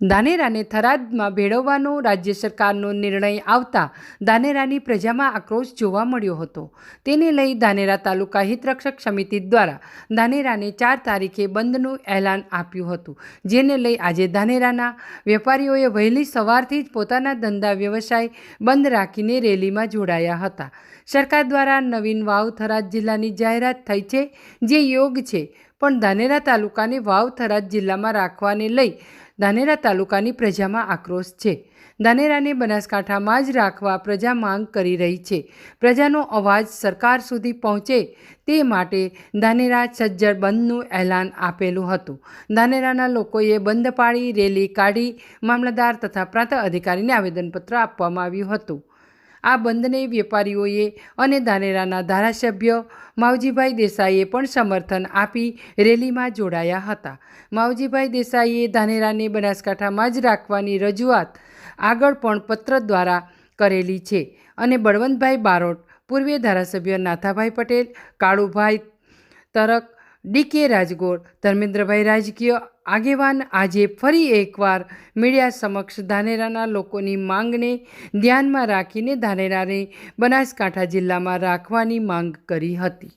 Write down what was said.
ધાનેરાને થરાદમાં ભેળવવાનો રાજ્ય સરકારનો નિર્ણય આવતા ધાનેરાની પ્રજામાં આક્રોશ જોવા મળ્યો હતો. તેને લઈ ધાનેરા તાલુકા હિતરક્ષક સમિતિ દ્વારા ધાનેરાને ચાર તારીખે બંધનું એલાન આપ્યું હતું, જેને લઈ આજે ધાનેરાના વેપારીઓએ વહેલી સવારથી જ પોતાના ધંધા વ્યવસાય બંધ રાખીને રેલીમાં જોડાયા હતા. સરકાર દ્વારા નવીન વાવ થરાદ જિલ્લાની જાહેરાત થઈ છે, જે યોગ છે. પણ ધાનેરા તાલુકાને વાવ થરાદ જિલ્લામાં રાખવાને લઈ ધાનેરા તાલુકાની પ્રજામાં આક્રોશ છે. ધાનેરાને બનાસકાંઠામાં જ રાખવા પ્રજા માંગ કરી રહી છે. પ્રજાનો અવાજ સરકાર સુધી પહોંચે તે માટે ધાનેરા સજ્જર બંધનું એલાન આપેલું હતું. ધાનેરાના લોકોએ બંધ પાડી, રેલી કાઢી, મામલતદાર તથા પ્રાંત અધિકારીને આવેદનપત્ર આપવામાં આવ્યું હતું. આ બંધને વેપારીઓએ અને ધાનેરાના ધારાસભ્ય માવજીભાઈ દેસાઈએ પણ સમર્થન આપી રેલીમાં જોડાયા હતા. માવજીભાઈ દેસાઈએ ધાનેરાને બનાસકાંઠામાં જ રાખવાની રજૂઆત આગળ પણ પત્ર દ્વારા કરેલી છે અને બળવંતભાઈ બારોટ, પૂર્વે ધારાસભ્ય નાથાભાઈ પટેલ, કાળુભાઈ તરક ડીકે રાજગોર. ધર્મેન્દ્રભાઈ રાજકીય આગેવાન આજે ફરી એકવાર મીડિયા સમક્ષ ધાનેરાના લોકોની માંગને ધ્યાનમાં રાખીને ધાનેરાને બનાસકાંઠા જિલ્લામાં રાખવાની માંગ કરી હતી.